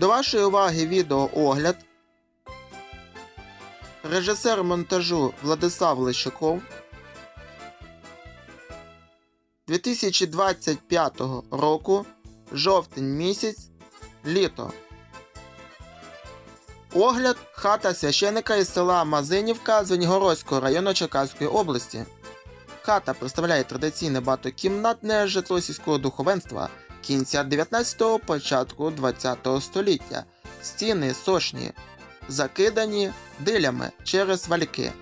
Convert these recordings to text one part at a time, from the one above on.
До вашої уваги відеоогляд. Режисер монтажу Владислав Лещуков. 2025 року. Жовтень місяць. Літо. Огляд хата священика із села Мазинівка Звенігородського району Черкаської області. Хата представляє традиційне багатокімнатне житло сільського духовенства кінця 19-го, початку 20-го століття. Стіни сошні, закидані дилями через вальки.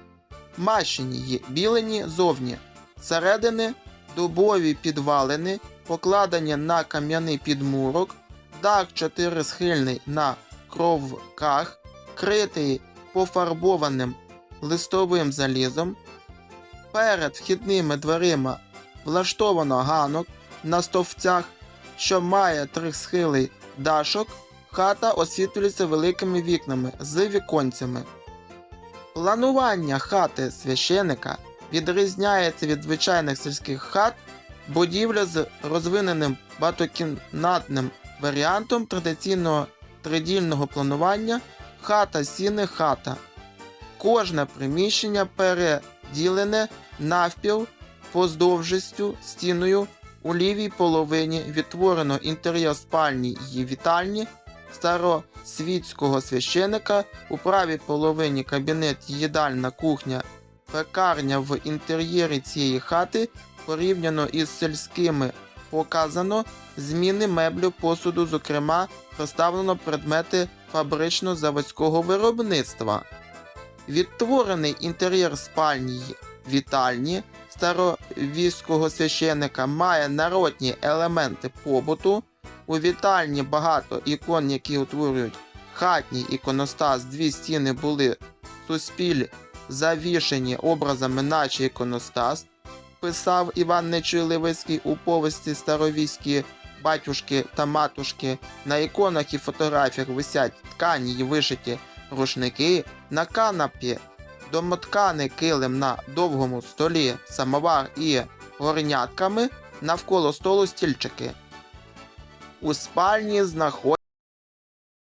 Мащені й білені зовні. Середини дубові підвалини, покладені на кам'яний підмурок, дах чотирисхильний на кровках, критий пофарбованим листовим залізом. Перед вхідними дверима влаштовано ганок на стовпцях, що має трисхилий дашок. Хата освітлюється великими вікнами з віконцями. Планування хати священика відрізняється від звичайних сільських хат, будівля з розвиненим багатокімнатним варіантом традиційного тридільного планування хата сіни хата. Кожне приміщення переділене навпіл поздовжістю стіною у лівій половині відтворено інтер'єр спальні й вітальні старосвітського священика, у правій половині кабінет їдальна кухня, пекарня в інтер'єрі цієї хати порівняно із сільськими показано зміни меблю посуду, зокрема, представлено предмети фабрично-заводського виробництва. Відтворений інтер'єр спальні вітальні старовіського священика має народні елементи побуту. У вітальні багато ікон, які утворюють хатній іконостас. Дві стіни були суспіль завішені образами, наче іконостас, писав Іван Нечуй Левицький у повісті старовійські батюшки та матушки. На іконах і фотографіях висять ткані й вишиті рушники, на канапі домотканий килим на довгому столі, самовар і горнятками, навколо столу стільчики. У спальні знаходяться